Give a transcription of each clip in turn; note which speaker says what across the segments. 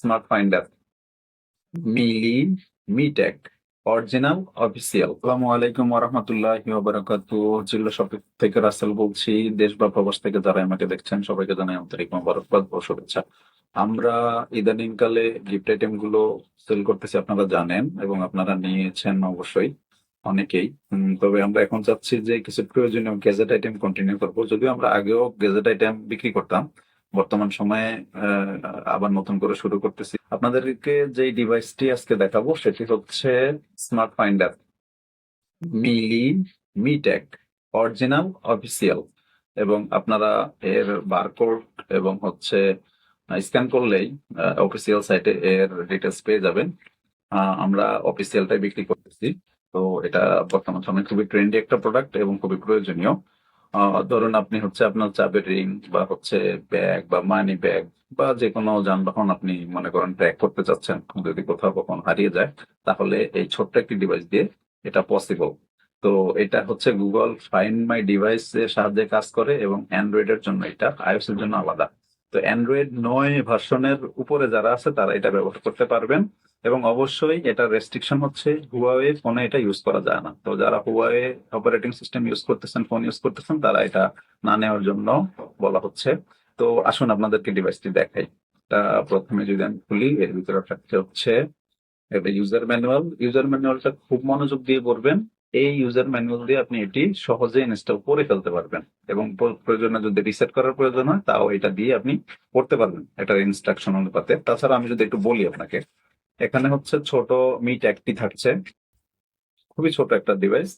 Speaker 1: Smart finder Mili MiTag original official আসসালামু আলাইকুম ওরহামতুল্লাহ বারাকাতু জিল্লা শপ থেকে রাসেল বলছি, দেশ বা প্রবাস থেকে যারা আমাকে দেখছেন, সবাইকে জানাই আন্তরিক মোবারকবাদ ও শুভেচ্ছা। আমরা ইদানিং কালে গিফট আইটেমগুলো সেল করতেছি, আপনারা জানেন এবং আপনারা নিয়েছেন অবশ্যই অনেকেই। তবে আমরা এখন চাচ্ছি যে কিছু প্রয়োজনীয় গ্যাজেট আইটেম কন্টিনিউ করব। যদিও আমরা আগেও গ্যাজেট আইটেম বিক্রি করতাম বর্তমান সময়ে আবার নতুন করে শুরু করতেছি। আপনাদেরকে যে ডিভাইসটি আজকে দেখাবো, সেটি হচ্ছে smart finder Mili, MiTag original official এবং আপনারা এর বারকোড এবং হচ্ছে স্ক্যান করলেই অফিসিয়াল সাইটে এর ডিটেলস পেয়ে যাবেন। আমরা অফিসিয়ালটাই বিক্রি করতেছি। তো এটা বর্তমান সময়ে খুবই ট্রেন্ডি একটা প্রোডাক্ট এবং খুবই প্রয়োজনীয়। ধরুন আপনি হচ্ছে আপনার চাবের রিং বা হচ্ছে ব্যাগ বা মানি ব্যাগ বা যে কোনো যানবাহন আপনি মনে করেন ট্র্যাক করতে চাচ্ছেন, যদি কোথাও কখনো হারিয়ে যায়, তাহলে এই ছোট্ট একটি ডিভাইস দিয়ে এটা পসিবল তো এটা হচ্ছে গুগল ফাইন্ড মাই ডিভাইস এর সাহায্যে কাজ করে এবং অ্যান্ড্রয়েড এর জন্য এটা আইওএস এর জন্য আলাদা। তো অ্যান্ড্রয়েড নয় ভার্সনের উপরে যারা আছে তারা এটা ব্যবহার করতে পারবেন। এবং অবশ্যই এটা রেস্ট্রিকশন হচ্ছে হুয়াওয়ে ফোনে এটা ইউজ করা যায় না। তো যারা হুয়াওয়ে অপারেটিং সিস্টেম ইউজ করতেছেন ফোন ইউজ করতেছেন, তারা এটা না নেওয়ার জন্য বলা হচ্ছে। তো আসুন আপনাদেরকে ডিভাইসটি দেখাই। প্রথমে যদি আমি খুলি, এর ভিতরে থাকতে হচ্ছে এটা ইউজার ম্যানুয়াল ইউজার ম্যানুয়ালটা খুব মনোযোগ দিয়ে পড়বেন। এই ইউজার ম্যানুয়াল দিয়ে আপনি এটি সহজে ইনস্টল করে ফেলতে পারবেন এবং প্র- প্রয়োজনে যদি রিসেট করার প্রয়োজন হয়, তাও এটা দিয়ে আপনি করতে পারবেন। এটার ইনস্ট্রাকশন অনুপাতে। তাছাড়া আমি যদি একটু বলি আপনাকে এখানে হচ্ছে ছোট মিট একটি থাকছে। খুবই ছোট একটা ডিভাইস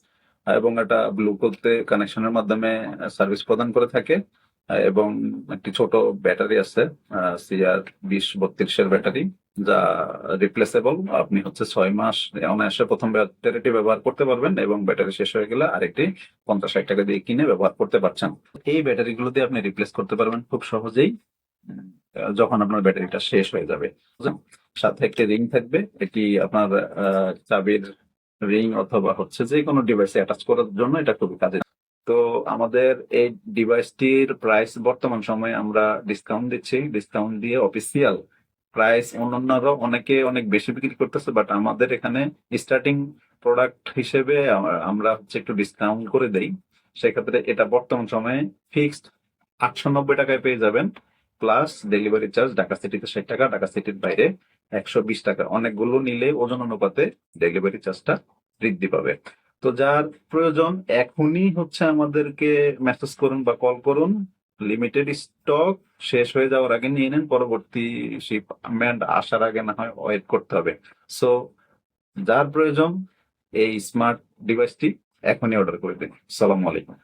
Speaker 1: এবং এটা ব্লুটুথ কানেকশনের মাধ্যমে সার্ভিস প্রদান করে থাকে এবং একটি ছোট ব্যাটারি আছে সিআর বিশ বত্রিশের ব্যাটারি যা রিপ্লেসেবল আপনি হচ্ছে ছয় মাস অনায়াসে প্রথম ব্যাটারিটি ব্যবহার করতে পারবেন, এবং ব্যাটারি শেষ হয়ে গেলে আরেকটি পঞ্চাশ ষাট টাকা দিয়ে কিনে ব্যবহার করতে পারছেন। এই ব্যাটারিগুলো দিয়ে আপনি রিপ্লেস করতে পারবেন খুব সহজেই। যখন আপনার ব্যাটারিটা শেষ হয়ে যাবে। সাথে একটি রিং থাকবে, এটি আপনার চাবির রিং অথবা হচ্ছে যে কোনো ডিভাইসে অ্যাটাচ করার জন্য এটা খুবই কাজে তো আমাদের এই ডিভাইসটির প্রাইস বর্তমান সময়ে আমরা ডিসকাউন্ট দিচ্ছি। ডিসকাউন্ট দিয়ে অফিসিয়াল প্রাইস অন্যান্যরা অনেকে অনেক বেশি বিক্রি করতেছে বাট আমাদের এখানে স্টার্টিং প্রোডাক্ট হিসেবে আমরা হচ্ছে একটু ডিসকাউন্ট করে দেই। সেক্ষেত্রে এটা বর্তমান সময়ে ফিক্সড আটশো নব্বই টাকায় পেয়ে যাবেন। প্লাস ডেলিভারি চার্জ ঢাকা সিটিতে ষাট টাকা ঢাকা সিটির বাইরে একশো বিশ টাকা। অনেকগুলো নিলে ওজন অনুপাতে ডেলিভারি চার্জটা বৃদ্ধি পাবে। তো যার প্রয়োজন, এখনই হচ্ছে আমাদেরকে মেসেজ করুন বা কল করুন। লিমিটেড স্টক শেষ হয়ে যাওয়ার আগে নিয়ে নেন, পরবর্তী শিপমেন্ট আসার আগে না হয় ওয়েট করতে হবে। সো যার প্রয়োজন, এই স্মার্ট ডিভাইসটি এখনই অর্ডার করে দিন। সালাম আলাইকুম।